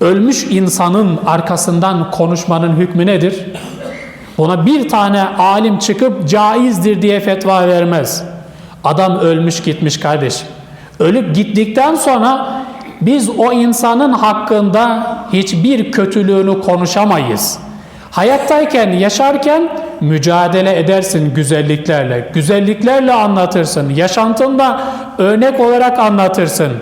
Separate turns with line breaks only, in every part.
Ölmüş insanın arkasından konuşmanın hükmü nedir? Buna bir tane alim çıkıp caizdir diye fetva vermez. Adam ölmüş gitmiş kardeşim. Ölüp gittikten sonra biz o insanın hakkında hiçbir kötülüğünü konuşamayız. Hayattayken, yaşarken mücadele edersin güzelliklerle. Güzelliklerle anlatırsın. Yaşantında örnek olarak anlatırsın.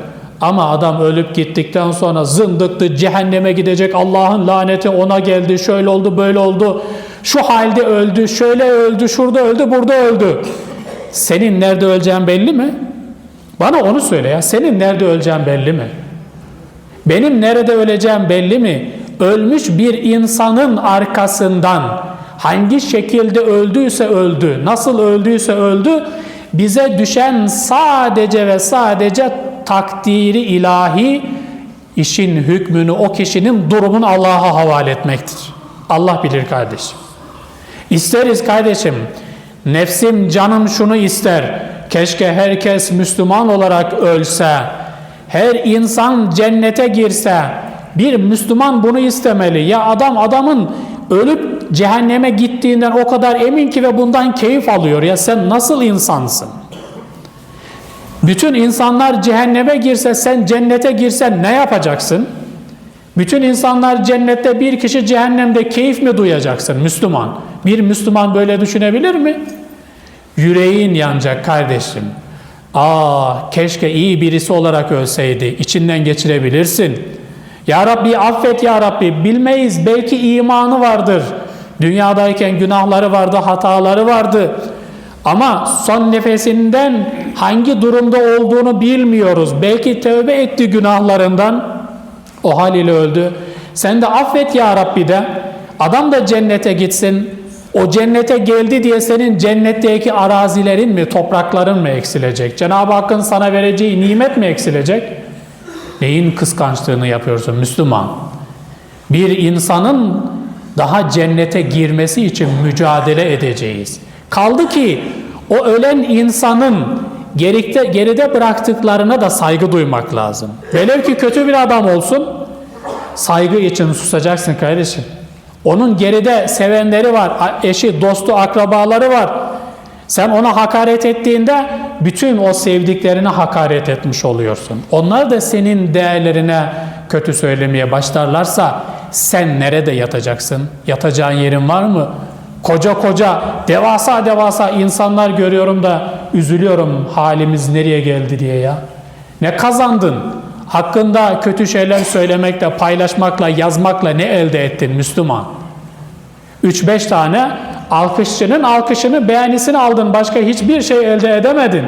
Ama adam ölüp gittikten sonra zındıktı, cehenneme gidecek, Allah'ın laneti ona geldi, şöyle oldu, böyle oldu, şu halde öldü, şöyle öldü, şurada öldü, burada öldü. Senin nerede öleceğin belli mi? Bana onu söyle ya, senin nerede öleceğin belli mi? Benim nerede öleceğim belli mi? Ölmüş bir insanın arkasından hangi şekilde öldüyse öldü, nasıl öldüyse öldü, bize düşen sadece ve sadece takdiri ilahi işin hükmünü o kişinin durumunu Allah'a havale etmektir. Allah bilir kardeşim. İsteriz kardeşim. Nefsim canım şunu ister. Keşke herkes Müslüman olarak ölse. Her insan cennete girse. Bir Müslüman bunu istemeli. Ya adam adamın ölüp cehenneme gittiğinden o kadar emin ki ve bundan keyif alıyor. Ya sen nasıl insansın? Bütün insanlar cehenneme girse sen cennete girsen ne yapacaksın? Bütün insanlar cennette bir kişi cehennemde keyif mi duyacaksın Müslüman? Bir Müslüman böyle düşünebilir mi? Yüreğin yanacak kardeşim. Aa keşke iyi birisi olarak ölseydi. İçinden geçirebilirsin. Ya Rabbi affet ya Rabbi. Bilmeyiz belki imanı vardır. Dünyadayken günahları vardı, hataları vardı. Ama son nefesinden hangi durumda olduğunu bilmiyoruz. Belki tövbe etti günahlarından. O haliyle öldü. Sen de affet ya Rabbi de. Adam da cennete gitsin. O cennete geldi diye senin cennetteki arazilerin mi, toprakların mı eksilecek? Cenab-ı Hakk'ın sana vereceği nimet mi eksilecek? Neyin kıskançlığını yapıyorsun Müslüman? Bir insanın daha cennete girmesi için mücadele edeceğiz. Kaldı ki o ölen insanın geride, geride bıraktıklarına da saygı duymak lazım. Velev ki kötü bir adam olsun, saygı için susacaksın kardeşim. Onun geride sevenleri var, eşi, dostu, akrabaları var. Sen ona hakaret ettiğinde bütün o sevdiklerine hakaret etmiş oluyorsun. Onlar da senin değerlerine kötü söylemeye başlarlarsa sen nerede yatacaksın? Yatacağın yerin var mı? Koca koca devasa devasa insanlar görüyorum da üzülüyorum halimiz nereye geldi diye ya. Ne kazandın? Hakkında kötü şeyler söylemekle, paylaşmakla, yazmakla ne elde ettin Müslüman? 3-5 tane alkışçının alkışını, beğenisini aldın. Başka hiçbir şey elde edemedin.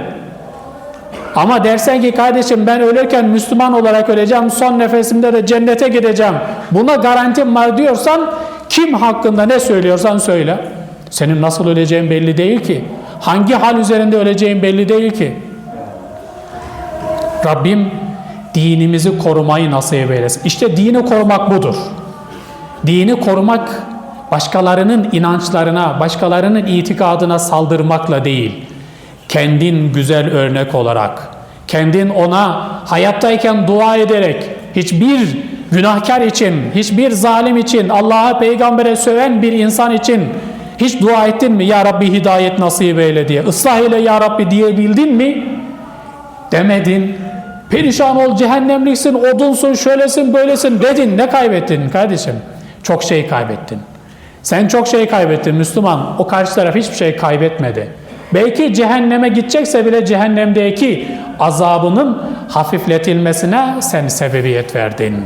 Ama dersen ki kardeşim ben ölürken Müslüman olarak öleceğim, son nefesimde de cennete gideceğim. Buna garantim var diyorsan kim hakkında ne söylüyorsan söyle. Senin nasıl öleceğin belli değil ki. Hangi hal üzerinde öleceğin belli değil ki. Rabbim dinimizi korumayı nasip eylesin. İşte dini korumak budur. Dini korumak başkalarının inançlarına, başkalarının itikadına saldırmakla değil, kendin güzel örnek olarak, kendin ona hayattayken dua ederek, hiçbir günahkar için, hiçbir zalim için, Allah'a peygambere söven bir insan için hiç dua ettin mi? Ya Rabbi hidayet nasip eyle diye. Islah eyle ya Rabbi diyebildin mi? Demedin. Perişan ol, cehennemliksin, odunsun, şöylesin, böylesin dedin. Ne kaybettin kardeşim? Çok şey kaybettin. Sen çok şey kaybettin Müslüman. O karşı taraf hiçbir şey kaybetmedi. Belki cehenneme gidecekse bile cehennemdeki azabının hafifletilmesine sen sebebiyet verdin.